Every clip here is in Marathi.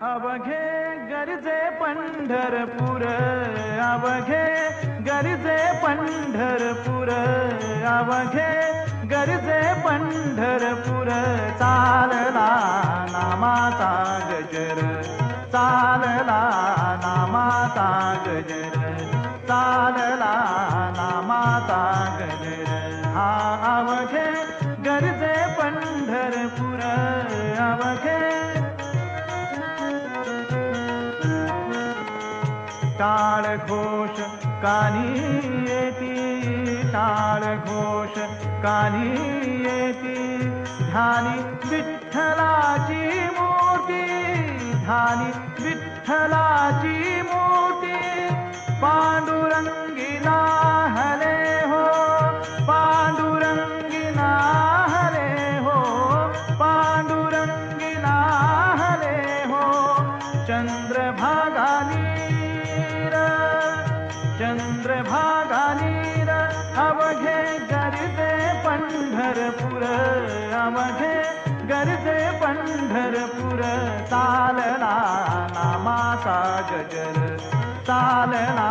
अवघे गरजे पंढरपूर अवघे गरजे पंढरपूर अवघे गरजे पंढरपूर. चालला नामाचा गजर चालला नामाचा गजर चालला नामाचा गजर. हा अवघे टाळ घोष कानी येती टाळ घोष कानी येती ध्यानी विठ्ठलाची मूर्ती ध्यानी विठ्ठलाची मूर्ती पांडुरंगी हले हो पांडुरंगी हले हो पांडुरंगी हले हो चंद्र पंढरपूर अवघे गरजे पंढरपूर. चालना नामाचा गजर चालना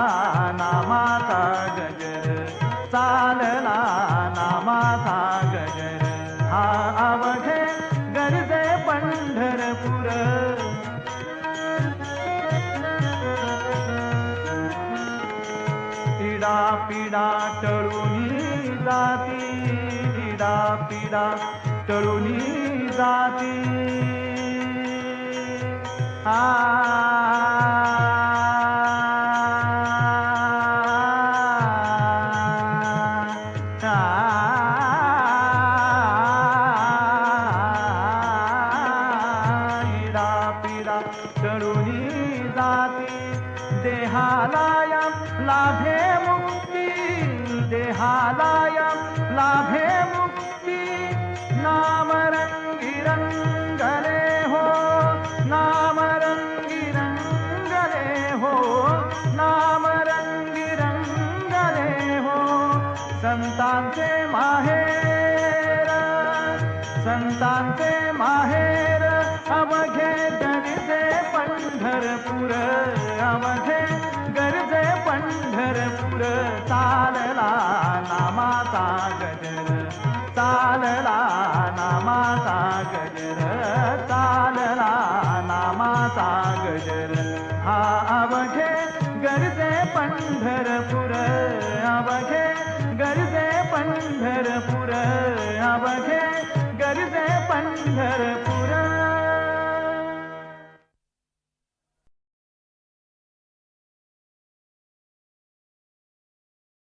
नामाचा गजर चालना नामाचा गजर. हा अवघे गरजे पंढरपूर. पिडा पिडा टळून जाती इडा पिडा टळूनी जाती. आ. इडा पिडा टळूनी जाती. देहालाया लाभे मुक्ती. देहालाया लाभे संतांचे माहेर संतांचे माहेर अवघे गरजे पंढरपूर अवघे गरजे पंढरपूर चालला नामाचा गजर चालला नामाचा गजर चालला नामाचा गजर. हा अवघे गरजे पंढरपूर